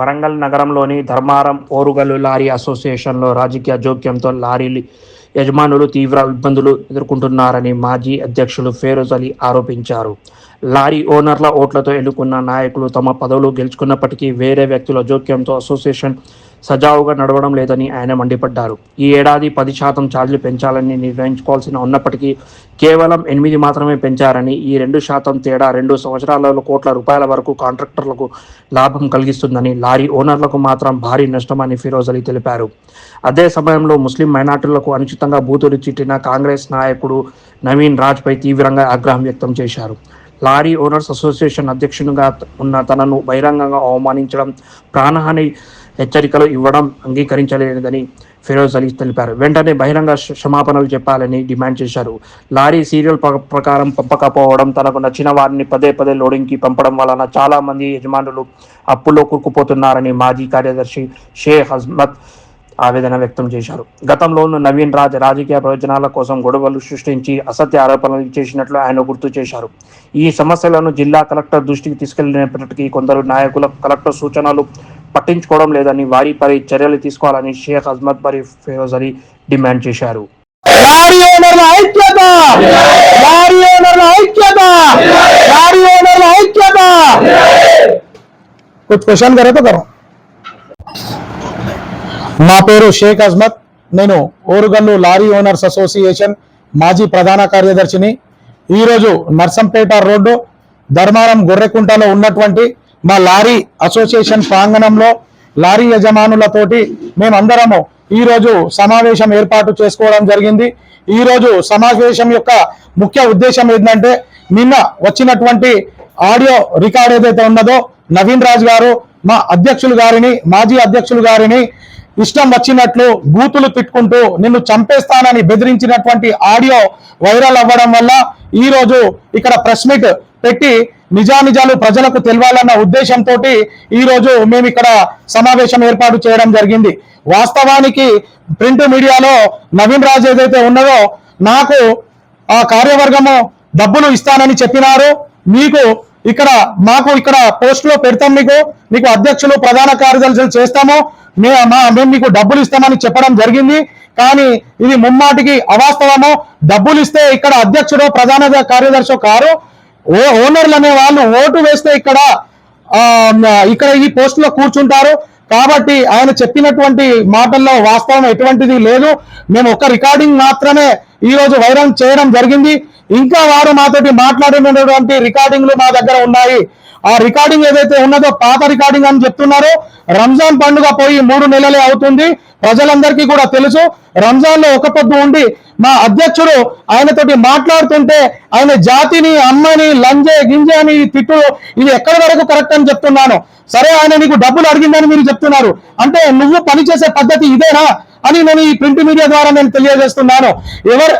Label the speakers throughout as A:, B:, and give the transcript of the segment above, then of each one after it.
A: వరంగల్ నగరంలోని ధర్మారం ఓరుగల్లు లారీ అసోసియేషన్లో రాజకీయ జోక్యంతో లారీలు యజమానులు తీవ్ర ఇబ్బందులు ఎదుర్కొంటున్నారని మాజీ అధ్యక్షులు ఫేరోజ్ అలీ ఆరోపించారు. లారీ ఓనర్ల ఓట్లతో ఎన్నుకున్న నాయకులు తమ పదవులు గెలుచుకున్నప్పటికీ వేరే వ్యక్తుల జోక్యంతో అసోసియేషన్ సజావుగా నడవడం లేదని ఆయన మండిపడ్డారు. ఈ ఏడాది పది శాతం ఛార్జీలు పెంచాలని నిర్ణయించుకోవాల్సిన ఉన్నప్పటికీ కేవలం ఎనిమిది మాత్రమే పెంచారని ఈ రెండు శాతం తేడా రెండు సంవత్సరాలలో కోట్ల రూపాయల వరకు కాంట్రాక్టర్లకు లాభం కలిగిస్తుందని లారీ ఓనర్లకు మాత్రం భారీ నష్టమని ఫిరోజ్ అలీ తెలిపారు. అదే సమయంలో ముస్లిం మైనార్టీలకు అనుచితంగా బూతులు చిట్టిన కాంగ్రెస్ నాయకుడు నవీన్ రాజ్పై తీవ్రంగా ఆగ్రహం వ్యక్తం చేశారు. లారీ ఓనర్స్ అసోసియేషన్ అధ్యక్షునిగా ఉన్న తనను బహిరంగంగా అవమానించడం ప్రాణహాని హెచ్చరికలు ఇవ్వడం అంగీకరించలేదని ఫిరోజ్ అలీ తెలిపారు. వెంటనే బహిరంగ క్షమాపణలు చెప్పాలని డిమాండ్ చేశారు. లారీ సీరియల్ ప్రకారం పంపకపోవడం తనకు నచ్చిన వారిని పదే పదే లోడింగ్కి పంపడం వలన చాలా మంది యజమానులు అప్పుల్లో కూరుకుపోతున్నారని మాజీ కార్యదర్శి షేక్ హజ్మత్ ఆవేదన వ్యక్తం చేశారు. గతంలోనూ నవీన్ రాజ్ రాజకీయ ప్రయోజనాల కోసం గొడవలు సృష్టించి అసత్య ఆరోపణలు చేసినట్లు ఆయన గుర్తు చేశారు. ఈ సమస్యలను జిల్లా కలెక్టర్ దృష్టికి తీసుకెళ్ళినప్పటికీ కొందరు నాయకుల కలెక్టర్ సూచనలు పట్టించుకోవడం లేదని వారిపై చర్యలు తీసుకోవాలని షేక్ అజ్మత్ బరీ ఫిరోజ్ అలీ డిమాండ్ చేశారు
B: లారీ ఓనర్ల ఐక్యత లారీ ఓనర్ల ఐక్యత లారీ ఓనర్ల ఐక్యత कुछ क्वेश्चन करे तो करो నా పేరు షేక్ అజ్మత్ నేను ఓరుగల్లు లారీ ఓనర్స్ అసోసియేషన్ మాజీ ప్రధాన కార్యదర్శిని ఈరోజు నర్సంపేట రోడ్డు ధర్మారం గొర్రెకుంటలో ఉన్నటువంటి మా లారీ అసోసియేషన్ ప్రాంగణంలో లారీ యజమానులతోటి మేమందరము ఈరోజు సమావేశం ఏర్పాటు చేసుకోవడం జరిగింది. ఈరోజు సమావేశం యొక్క ముఖ్య ఉద్దేశం ఏంటంటే నిన్న వచ్చినటువంటి ఆడియో రికార్డ్ ఏదైతే ఉన్నదో నవీన్ రాజ్ గారు మా అధ్యక్షులు గారిని మాజీ అధ్యక్షులు గారిని ఇష్టం వచ్చినట్లు బూతులు తిట్టుకుంటూ నిన్ను చంపేస్తానని బెదిరించినటువంటి ఆడియో వైరల్ అవ్వడం వల్ల ఈరోజు ఇక్కడ ప్రెస్ మీట్ పెట్టి నిజానిజాలు ప్రజలకు తెలియాలన్న ఉద్దేశంతో ఈరోజు మేము ఇక్కడ సమావేశం ఏర్పాటు చేయడం జరిగింది. వాస్తవానికి ప్రింట్ మీడియాలో నవీన్ రాజ్ ఏదైతే ఉన్నదో నాకు ఆ కార్యవర్గము డబ్బులు ఇస్తానని చెప్పినారు. మీకు ఇక్కడ మాకు ఇక్కడ పోస్ట్లో పెడతాం మీకు. మీకు అధ్యక్షులు ప్రధాన కార్యదర్శులు చేస్తాము. మే- మా- మేము మీకు డబ్బులు ఇస్తామని చెప్పడం జరిగింది. కానీ ఇది ముమ్మాటికి అవాస్తవము. డబ్బులు ఇస్తే ఇక్కడ అధ్యక్షుడు ప్రధాన కార్యదర్శి కారు ఓ ఓనర్లు అనే వాళ్ళు ఓటు వేస్తే ఇక్కడ ఇక్కడ ఈ పోస్టులో కూర్చుంటారు. కాబట్టి ఆయన చెప్పినటువంటి మాటల్లో వాస్తవం ఎటువంటిది లేదు. మేము ఒక రికార్డింగ్ మాత్రమే ఈ రోజు వైరల్ చేయడం జరిగింది. ఇంకా వారు మాతోటి మాట్లాడినటువంటి రికార్డింగ్లు మా దగ్గర ఉన్నాయి. ఆ రికార్డింగ్ ఏదైతే ఉన్నదో పాత రికార్డింగ్ అని చెప్తున్నారో రంజాన్ పండుగ పోయి మూడు నెలలే అవుతుంది. ప్రజలందరికీ కూడా తెలుసు రంజాన్లో ఒక పొద్దు ఉండి మా అధ్యక్షుడు ఆయనతోటి మాట్లాడుతుంటే ఆయన జాతిని అమ్మని లంజే గింజే అని తిట్టు ఇది ఎక్కడి వరకు కరెక్ట్ అని చెప్తున్నాను? సరే ఆయన నీకు డబ్బులు అడిగిందని మీరు చెప్తున్నారు. అంటే నువ్వు పనిచేసే పద్ధతి ఇదేనా అని నేను ఈ ప్రింట్ మీడియా ద్వారా నేను తెలియజేస్తున్నాను. ఎవరు?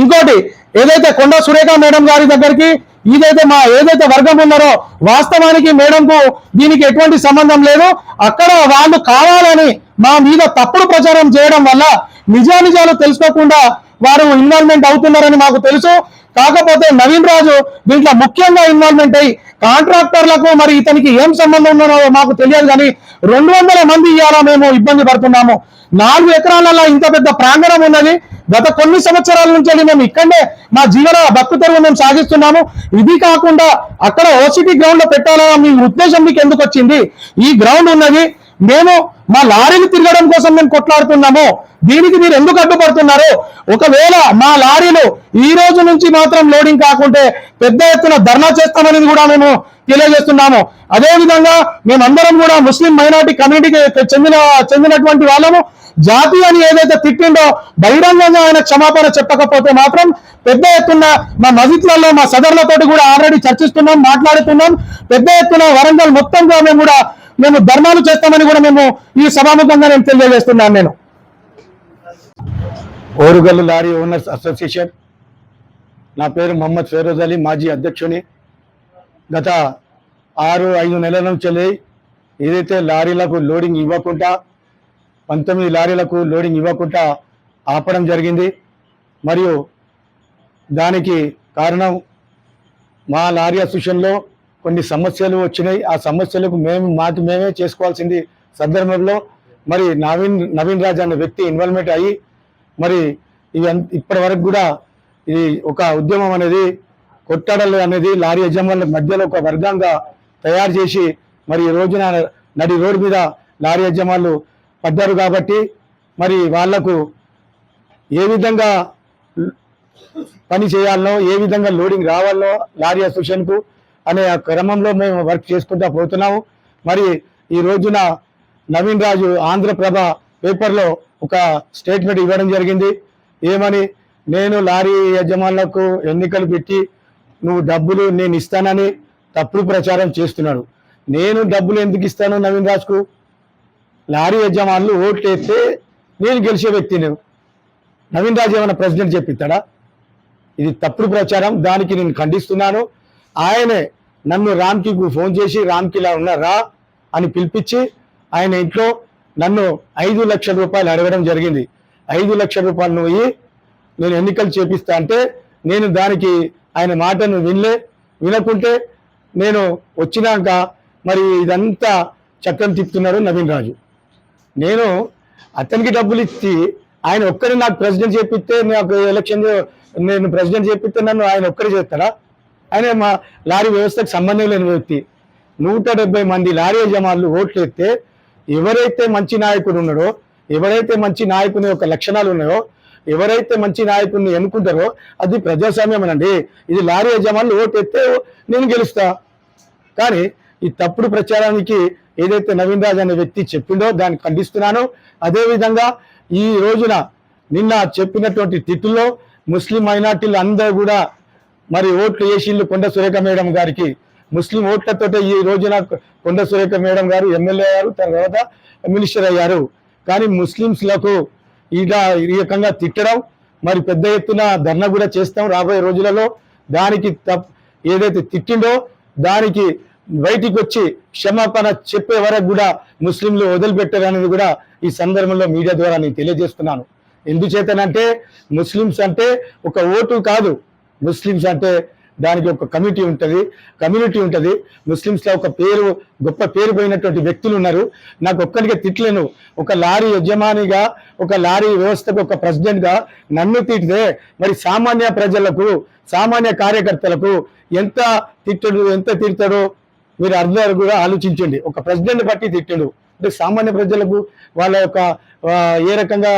B: ఇంకోటి ఏదైతే కొండ సురేఖ మేడం గారి దగ్గరికి ఇదైతే మా ఏదైతే వర్గం ఉన్నారో వాస్తవానికి మేడంకు దీనికి ఎటువంటి సంబంధం లేదు. అక్కడ వాళ్ళు కావాలని మా మీద తప్పుడు ప్రచారం చేయడం వల్ల నిజానిజాలు తెలుసుకోకుండా వారు ఇన్వాల్వ్మెంట్ అవుతున్నారని మాకు తెలుసు. కాకపోతే నవీన్ రాజు దీంట్లో ముఖ్యంగా ఇన్వాల్వ్మెంట్ అయ్యి కాంట్రాక్టర్లకు మరి ఇతనికి ఏం సంబంధం ఉన్నదో మాకు తెలియదు కానీ రెండు వందల మంది ఇవాళ మేము ఇబ్బంది పడుతున్నాము. నాలుగు ఎకరాలలో ఇంత పెద్ద ప్రాంగణం ఉన్నది. గత కొన్ని సంవత్సరాల నుంచి మేము ఇక్కడనే మా జీవన భక్తు తెరువు మేము సాగిస్తున్నాము. ఇది కాకుండా అక్కడ ఓసిటీ గ్రౌండ్లో పెట్టాలన్న మీ ఉద్దేశం మీకు ఎందుకు వచ్చింది? ఈ గ్రౌండ్ ఉన్నది. మేము మా లారీలు తిరగడం కోసం మేము కొట్లాడుతున్నాము. దీనికి మీరు ఎందుకు అడ్డుపడుతున్నారు? ఒకవేళ మా లారీలు ఈ రోజు నుంచి మాత్రం లోడింగ్ కాకుంటే పెద్ద ఎత్తున ధర్నా చేస్తామని కూడా మేము తెలియజేస్తున్నాము. అదేవిధంగా మేమందరం కూడా ముస్లిం మైనారిటీ కమ్యూనిటీకి చెందిన చెందినటువంటి వాళ్ళము. జాతి అని ఏదైతే తిట్టిండో బహిరంగంగా ఆయన క్షమాపణ చెప్పకపోతే మాత్రం పెద్ద ఎత్తున మా మజిద్లలో మా సదర్లతోటి కూడా ఆల్రెడీ చర్చిస్తున్నాం మాట్లాడుతున్నాం. పెద్ద ఎత్తున వరంగల్ మొత్తంగా మేము కూడా మేము ధర్మాలు చేస్తామని కూడా మేము ఈ సభాముఖంగా నేను తెలియజేస్తున్నాను నేను.
C: Orugallu lorry owners association. నా పేరు మొహమ్మద్ ఫెరోజ్ అలీ మాజీ అధ్యక్షుని. గత ఆరు ఐదు నెలల నుంచి ఏదైతే లారీలకు లోడింగ్ ఇవ్వకుండా పంతొమ్మిది లారీలకు లోడింగ్ ఇవ్వకుండా ఆపడం జరిగింది. మరియు దానికి కారణం మా లారీ అసోసియేషన్లో కొన్ని సమస్యలు వచ్చినాయి. ఆ సమస్యలకు మేము మాకు మేమే చేసుకోవాల్సింది సందర్భంలో మరి నవీన్ నవీన్ రాజ్ అనే వ్యక్తి ఇన్వాల్వ్మెంట్ అయ్యి మరి ఇవి ఇప్పటి వరకు కూడా ఇది ఒక ఉద్యమం అనేది కొట్టాడలు అనేది లారీ యజమానుల మధ్యలో ఒక వర్గంగా తయారు చేసి మరి ఈ రోజున నడి రోడ్డు మీద లారీ యజమానులు పడ్డారు కాబట్టి మరి వాళ్ళకు ఏ విధంగా పని చేయాలనో ఏ విధంగా లోడింగ్ రావాలో లారీ అసోసియేషన్కు అనే క్రమంలో మేము వర్క్ చేసుకుంటూ పోతున్నాము. మరి ఈ రోజున నవీన్ రాజు ఆంధ్రప్రభ పేపర్లో ఒక స్టేట్మెంట్ ఇవ్వడం జరిగింది. ఏమని? నేను లారీ యజమానులకు ఎన్నికలు పెట్టి నువ్వు డబ్బులు నేను ఇస్తానని తప్పుడు ప్రచారం చేస్తున్నాడు. నేను డబ్బులు ఎందుకు ఇస్తాను నవీన్ రాజ్కు? లారీ యజమానులు ఓట్లు వేస్తే నేను గెలిచే వ్యక్తిని నవీన్ రాజు ఏమైనా ప్రెసిడెంట్ చెప్పిస్తాడా ఇది తప్పుడు ప్రచారం దానికి నేను ఖండిస్తున్నాను. ఆయనే నన్ను రామ్కి ఫోన్ చేసి రామ్కి ఇలా ఉన్నారా అని పిలిపించి ఆయన ఇంట్లో నన్ను ఐదు లక్షల రూపాయలు అడగడం జరిగింది. ఐదు లక్షల రూపాయలు నువ్వు నేను ఎన్నికలు చేపిస్తా అంటే నేను దానికి ఆయన మాటను వినలే వినకుంటే నేను వచ్చినాక మరి ఇదంతా చక్రం తిప్పుతున్నాడు నవీన్ రాజు. నేను అతనికి డబ్బులు ఇచ్చి ఆయన ఒక్కడే నాకు ప్రెసిడెంట్ చేపిస్తే నాకు ఎలక్షన్ నేను ప్రెసిడెంట్ చేపిస్తే నన్ను ఆయన ఒక్కడే చేస్తాడా? ఆయన మా లారీ వ్యవస్థకు సంబంధం లేని వ్యక్తి. నూట డెబ్బై మంది లారీ యజమానులు ఓట్లు ఎత్తే ఎవరైతే మంచి నాయకుడు ఉన్నాడో ఎవరైతే మంచి నాయకుని యొక్క లక్షణాలు ఉన్నాయో ఎవరైతే మంచి నాయకుడిని ఎన్నుకుంటారో అది ప్రజాస్వామ్యం అనండి ఇది లారీ యజమానులు ఓటు ఎత్తే నేను గెలుస్తా. కానీ ఈ తప్పుడు ప్రచారానికి ఏదైతే నవీన్ రాజ్ అనే వ్యక్తి చెప్పిండో దాన్ని ఖండిస్తున్నాను. అదేవిధంగా ఈ రోజున నిన్న చెప్పినటువంటి తిట్టుల్లో ముస్లిం మైనార్టీలు అందరూ కూడా మరి ఓట్లు వేసిళ్ళు కొండ సురేఖ మేడం గారికి. ముస్లిం ఓట్లతోటే ఈ రోజున కొండ సురేఖ మేడం గారు ఎమ్మెల్యే అయ్యారు తర్వాత మినిస్టర్ అయ్యారు. కానీ ముస్లింస్లకు ఇలా ఈ రకంగా తిట్టడం మరి పెద్ద ఎత్తున ధర్నా కూడా చేస్తాం రాబోయే రోజులలో. దానికి తప్ ఏదైతే తిట్టిండో దానికి బయటికి వచ్చి క్షమాపణ చెప్పే వరకు కూడా ముస్లింలు వదిలిపెట్టారనేది కూడా ఈ సందర్భంలో మీడియా ద్వారా నేను తెలియజేస్తున్నాను. ఎందుచేతనంటే ముస్లిమ్స్ అంటే ఒక ఓటు కాదు. ముస్లిమ్స్ అంటే దానికి ఒక కమ్యూనిటీ ఉంటుంది. కమ్యూనిటీ ఉంటుంది. ముస్లిమ్స్లో ఒక పేరు గొప్ప పేరు పోయినటువంటి వ్యక్తులు ఉన్నారు. నాకు ఒక్కడికే తిట్లేను ఒక లారీ యజమానిగా ఒక లారీ వ్యవస్థకు ఒక ప్రెసిడెంట్గా నన్ను తిట్టితే మరి సామాన్య ప్రజలకు సామాన్య కార్యకర్తలకు ఎంత తిట్టడు ఎంత తిడతాడో మీరు అర్థం కూడా ఆలోచించండి. ఒక ప్రెసిడెంట్ బట్టి తిట్టడు. అంటే సామాన్య ప్రజలకు వాళ్ళ యొక్క ఏ రకంగా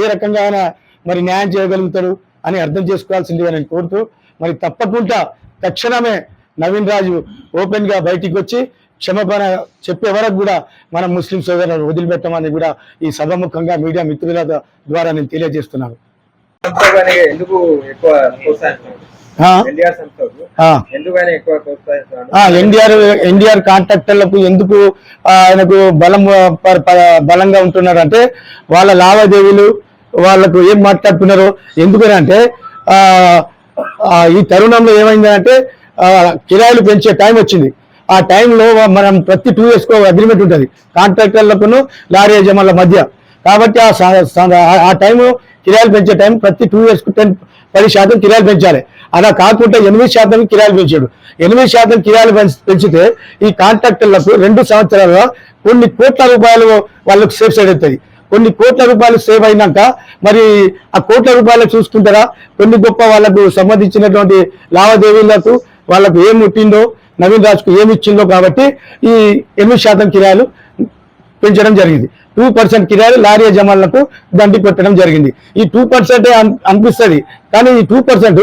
C: ఏ రకంగా ఆయన మరి న్యాయం చేయగలుగుతాడు అని అర్థం చేసుకోవాల్సిందిగా నేను కోరుతూ మరి తప్పకుండా తక్షణమే నవీన్ రాజు ఓపెన్గా బయటికి వచ్చి క్షమాపణ చెప్పే వరకు కూడా మన ముస్లిం సోదరులను వదిలిపెట్టమని కూడా ఈ సభముఖంగా మీడియా మిత్రుల ద్వారా నేను తెలియజేస్తున్నాను.
D: ఎందుకు ఎక్కువ
C: ఎన్డీఆర్ ఎన్డీఆర్ కాంట్రాక్టర్లకు ఎందుకు ఆయనకు బలం బలంగా ఉంటున్నారు అంటే వాళ్ళ లావాదేవీలు వాళ్ళకు ఏం మాట్లాడుతున్నారు ఎందుకని అంటే ఈ తరుణంలో ఏమైందంటే కిరాయిలు పెంచే టైం వచ్చింది. ఆ టైంలో మనం ప్రతి టూ ఇయర్స్ అగ్రిమెంట్ ఉంటుంది కాంట్రాక్టర్లకును లారీ యజమానుల మధ్య. కాబట్టి ఆ స- స- ఆ- ఆ టైం కిరాయిలు పెంచే టైం ప్రతి టూ ఇయర్స్ టెన్ పది శాతం కిరాయిలు పెంచాలి. అలా కాకుండా ఎనిమిది శాతం కిరాయిలు పెంచాడు. ఎనిమిది శాతం కిరాయిలు పెంచితే ఈ కాంట్రాక్టర్లకు రెండు సంవత్సరాల్లో కొన్ని కోట్ల రూపాయలు వాళ్ళకు సేఫ్ సైడ్ అవుతాయి. కొన్ని కోట్ల రూపాయలు సేవ్ అయినాక మరి ఆ కోట్ల రూపాయలు చూసుకుంటారా? కొన్ని గొప్ప వాళ్ళకు సంబంధించినటువంటి లావాదేవీలకు వాళ్ళకు ఏం ముట్టిందో నవీన్ రాజ్కు ఏమి ఇచ్చిందో కాబట్టి ఈ ఎనిమిది శాతం కిరాయిలు పెంచడం జరిగింది. టూ పర్సెంట్ కిరాయిలు లారీ యజమానులకు దండి పెట్టడం జరిగింది. ఈ టూ పర్సెంటే అనిపిస్తుంది. కానీ ఈ టూ పర్సెంట్